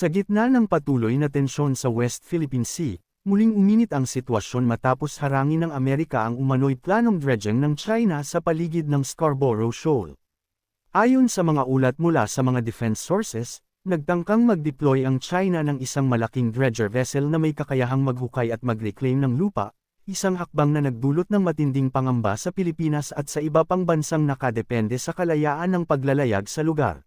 Sa gitna ng patuloy na tensyon sa West Philippine Sea, muling uminit ang sitwasyon matapos harangin ng Amerika ang umano'y planong dredging ng China sa paligid ng Scarborough Shoal. Ayon sa mga ulat mula sa mga defense sources, nagtangkang mag-deploy ang China ng isang malaking dredger vessel na may kakayahang maghukay at mag-reclaim ng lupa, isang hakbang na nagdulot ng matinding pangamba sa Pilipinas at sa iba pang bansang nakadepende sa kalayaan ng paglalayag sa lugar.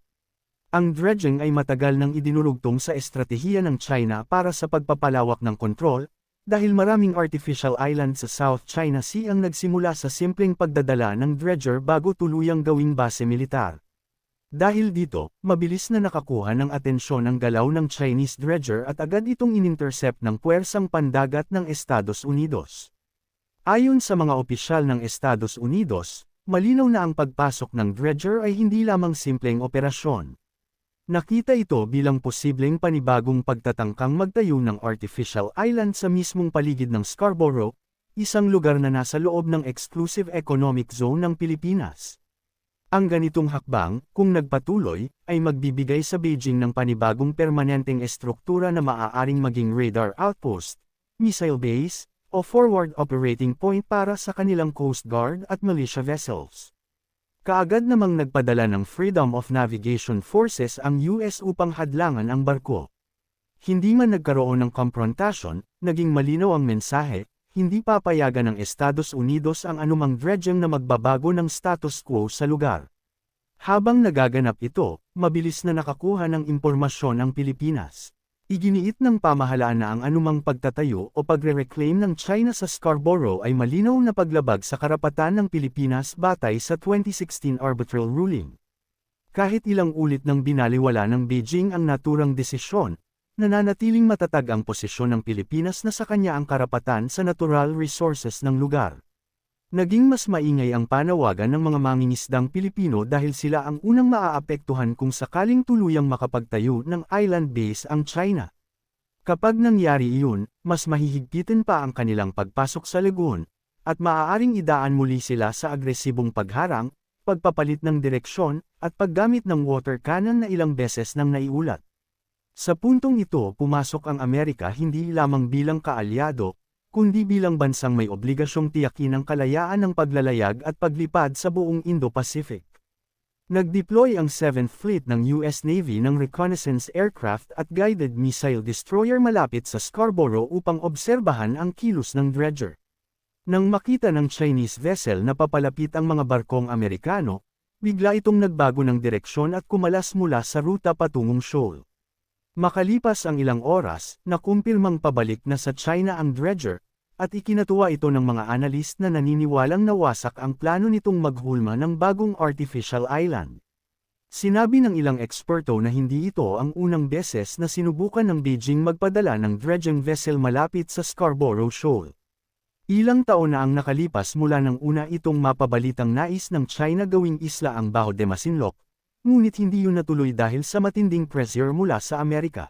Ang dredging ay matagal nang idinurugtong sa estratehiya ng China para sa pagpapalawak ng kontrol, dahil maraming artificial island sa South China Sea ang nagsimula sa simpleng pagdadala ng dredger bago tuluyang gawing base militar. Dahil dito, mabilis na nakakuha ng atensyon ang galaw ng Chinese dredger at agad itong inintercept ng puwersang pandagat ng Estados Unidos. Ayon sa mga opisyal ng Estados Unidos, malinaw na ang pagpasok ng dredger ay hindi lamang simpleng operasyon. Nakita ito bilang posibleng panibagong pagtatangkang magtayo ng artificial island sa mismong paligid ng Scarborough, isang lugar na nasa loob ng exclusive economic zone ng Pilipinas. Ang ganitong hakbang, kung nagpatuloy, ay magbibigay sa Beijing ng panibagong permanenteng estruktura na maaaring maging radar outpost, missile base, o forward operating point para sa kanilang Coast Guard at militia vessels. Kaagad namang nagpadala ng Freedom of Navigation Forces ang US upang hadlangan ang barko. Hindi man nagkaroon ng komprontasyon, naging malinaw ang mensahe, hindi papayagan ng Estados Unidos ang anumang dredging na magbabago ng status quo sa lugar. Habang nagaganap ito, mabilis na nakakuha ng impormasyon ang Pilipinas. Iginiit ng pamahalaan na ang anumang pagtatayo o pagre-reclaim ng China sa Scarborough ay malinaw na paglabag sa karapatan ng Pilipinas batay sa 2016 arbitral ruling. Kahit ilang ulit nang binaliwala ng Beijing ang naturang desisyon, nananatiling matatag ang posisyon ng Pilipinas na sa kanya ang karapatan sa natural resources ng lugar. Naging mas maingay ang panawagan ng mga mangingisdang Pilipino dahil sila ang unang maaapektuhan kung sakaling tuluyang makapagtayo ng island base ang China. Kapag nangyari iyon, mas mahihigpitin pa ang kanilang pagpasok sa lagoon, at maaaring idaan muli sila sa agresibong pagharang, pagpapalit ng direksyon, at paggamit ng water cannon na ilang beses nang naiulat. Sa puntong ito pumasok ang Amerika hindi lamang bilang kaalyado, kundi bilang bansang may obligasyong tiyakin ang kalayaan ng paglalayag at paglipad sa buong Indo-Pacific. Nag-deploy ang 7th Fleet ng US Navy ng reconnaissance aircraft at guided missile destroyer malapit sa Scarborough upang obserbahan ang kilos ng dredger. Nang makita ng Chinese vessel na papalapit ang mga barkong Amerikano, bigla itong nagbago ng direksyon at kumalas mula sa ruta patungong shoal. Makalipas ang ilang oras, nakumpirmang pabalik na sa China ang dredger, at ikinatuwa ito ng mga analyst na naniniwalang nawasak ang plano nitong maghulma ng bagong artificial island. Sinabi ng ilang eksperto na hindi ito ang unang beses na sinubukan ng Beijing magpadala ng dredging vessel malapit sa Scarborough Shoal. Ilang taon na ang nakalipas mula nang una itong mapabalitang nais ng China gawing isla ang Baho de Masinloc, ngunit hindi yun natuloy dahil sa matinding pressure mula sa Amerika.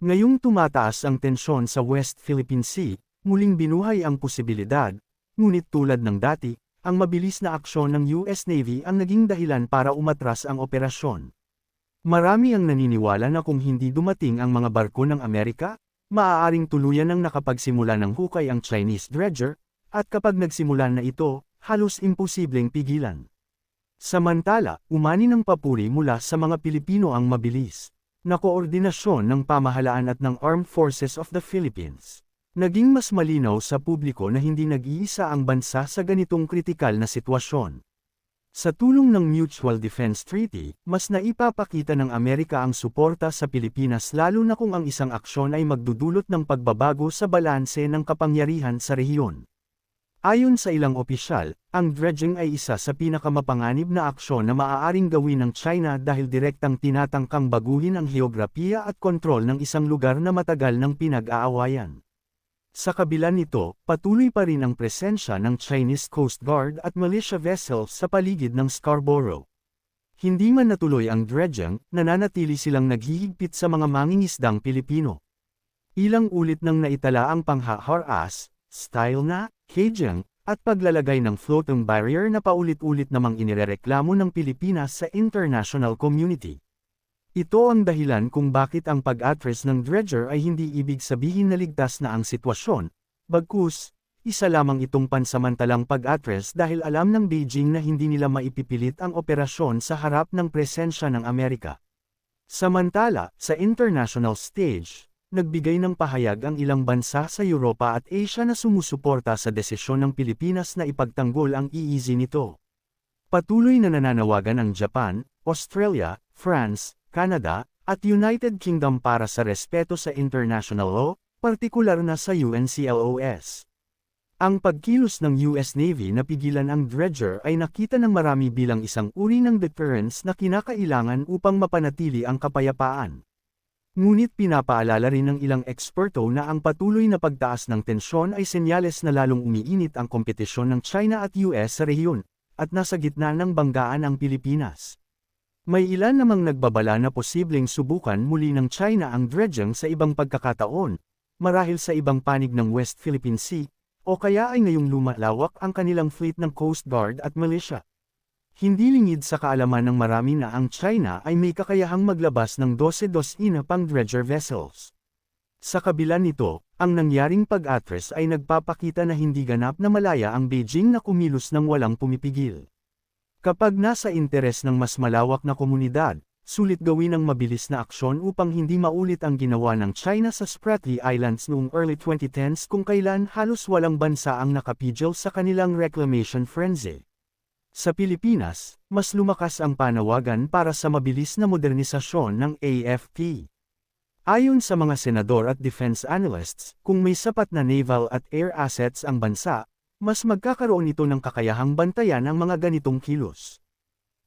Ngayong tumataas ang tensyon sa West Philippine Sea, muling binuhay ang posibilidad, ngunit tulad ng dati, ang mabilis na aksyon ng US Navy ang naging dahilan para umatras ang operasyon. Marami ang naniniwala na kung hindi dumating ang mga barko ng Amerika, maaaring tuluyan ng nakapagsimula ng hukay ang Chinese dredger, at kapag nagsimula na ito, halos imposibleng pigilan. Samantala, umani ng papuri mula sa mga Pilipino ang mabilis na koordinasyon ng pamahalaan at ng Armed Forces of the Philippines. Naging mas malinaw sa publiko na hindi nag-iisa ang bansa sa ganitong kritikal na sitwasyon. Sa tulong ng Mutual Defense Treaty, mas naipapakita ng Amerika ang suporta sa Pilipinas lalo na kung ang isang aksyon ay magdudulot ng pagbabago sa balanse ng kapangyarihan sa rehiyon. Ayon sa ilang opisyal, ang dredging ay isa sa pinakamapanganib na aksyon na maaaring gawin ng China dahil direktang tinatangkang baguhin ang heograpiya at kontrol ng isang lugar na matagal ng pinag-aawayan. Sa kabila nito, patuloy pa rin ang presensya ng Chinese Coast Guard at militia vessels sa paligid ng Scarborough. Hindi man natuloy ang dredging, nananatili silang naghihigpit sa mga mangingisdang Pilipino. Ilang ulit nang naitala ang panghaharas, style na, caging, at paglalagay ng floating barrier na paulit-ulit namang inirereklamo ng Pilipinas sa international community. Ito ang dahilan kung bakit ang pag-address ng dredger ay hindi ibig sabihin na ligtas na ang sitwasyon, bagkus, isa lamang itong pansamantalang pag-address dahil alam ng Beijing na hindi nila maipipilit ang operasyon sa harap ng presensya ng Amerika. Samantala, sa international stage, nagbigay ng pahayag ang ilang bansa sa Europa at Asia na sumusuporta sa desisyon ng Pilipinas na ipagtanggol ang EEZ nito. Patuloy na nananawagan ang Japan, Australia, France, Canada, at United Kingdom para sa respeto sa international law, partikular na sa UNCLOS. Ang pagkilos ng US Navy na pigilan ang dredger ay nakita ng marami bilang isang uri ng deterrence na kinakailangan upang mapanatili ang kapayapaan. Ngunit pinapaalala rin ng ilang eksperto na ang patuloy na pagtaas ng tensyon ay senyales na lalong umiinit ang kompetisyon ng China at US sa rehiyon, at nasa gitna ng banggaan ang Pilipinas. May ilan namang nagbabala na posibleng subukan muli ng China ang dredging sa ibang pagkakataon, marahil sa ibang panig ng West Philippine Sea, o kaya ay ngayong lumalawak ang kanilang fleet ng Coast Guard at militia. Hindi lingid sa kaalaman ng marami na ang China ay may kakayahang maglabas ng 12-12 pang dredger vessels. Sa kabila nito, ang nangyaring pag-atres ay nagpapakita na hindi ganap na malaya ang Beijing na kumilos ng walang pumipigil. Kapag nasa interes ng mas malawak na komunidad, sulit gawin ang mabilis na aksyon upang hindi maulit ang ginawa ng China sa Spratly Islands noong early 2010s kung kailan halos walang bansa ang nakapigil sa kanilang reclamation frenzy. Sa Pilipinas, mas lumakas ang panawagan para sa mabilis na modernisasyon ng AFP. Ayon sa mga senador at defense analysts, kung may sapat na naval at air assets ang bansa, mas magkakaroon ito ng kakayahang bantayan ang mga ganitong kilos.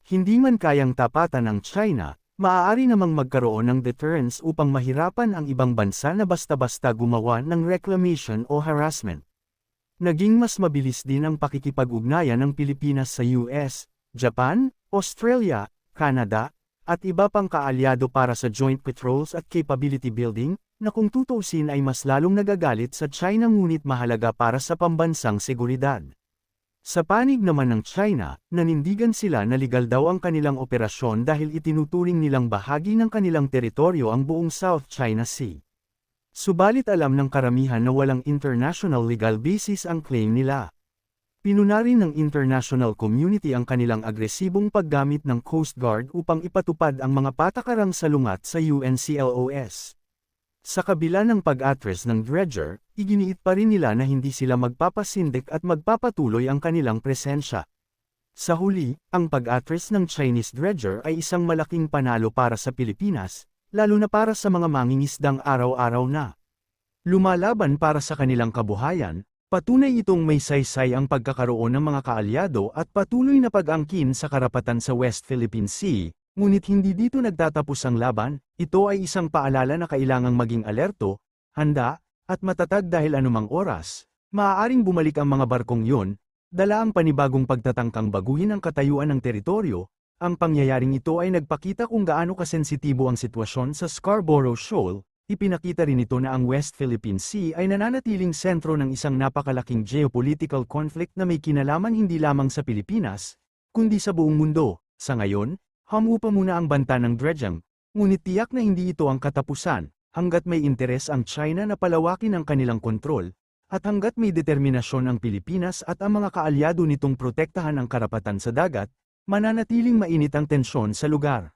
Hindi man kayang tapatan ng China, maaari namang magkaroon ng deterrence upang mahirapan ang ibang bansa na basta-basta gumawa ng reclamation o harassment. Naging mas mabilis din ang pakikipag-ugnayan ng Pilipinas sa US, Japan, Australia, Canada, at iba pang kaalyado para sa joint patrols at capability building, na kung tutuusin ay mas lalong nagagalit sa China ngunit mahalaga para sa pambansang seguridad. Sa panig naman ng China, nanindigan sila na legal daw ang kanilang operasyon dahil itinuturing nilang bahagi ng kanilang teritoryo ang buong South China Sea. Subalit alam ng karamihan na walang international legal basis ang claim nila. Pinunari ng international community ang kanilang agresibong paggamit ng Coast Guard upang ipatupad ang mga patakarang salungat sa UNCLOS. Sa kabila ng pag-address ng dredger, iginiit pa rin nila na hindi sila magpapasindik at magpapatuloy ang kanilang presensya. Sa huli, ang pag-address ng Chinese dredger ay isang malaking panalo para sa Pilipinas, lalo na para sa mga mangingisdang araw-araw na. Lumalaban para sa kanilang kabuhayan, patunay itong may saysay ang pagkakaroon ng mga kaalyado at patuloy na pag-angkin sa karapatan sa West Philippine Sea, Ngunit hindi dito nagtatapos ang laban, ito ay isang paalala na kailangang maging alerto, handa, at matatag dahil anumang oras, maaaring bumalik ang mga barkong yun, dala ang panibagong pagtatangkang baguhin ang katayuan ng teritoryo, ang pangyayaring ito ay nagpakita kung gaano kasensitibo ang sitwasyon sa Scarborough Shoal, ipinakita rin ito na ang West Philippine Sea ay nananatiling sentro ng isang napakalaking geopolitical conflict na may kinalaman hindi lamang sa Pilipinas, kundi sa buong mundo. Sa ngayon, Hamu pa muna ang banta ng dredging, ngunit tiyak na hindi ito ang katapusan, hanggat may interes ang China na palawakin ang kanilang kontrol, at hanggat may determinasyon ang Pilipinas at ang mga kaalyado nitong protektahan ang karapatan sa dagat, mananatiling mainit ang tensyon sa lugar.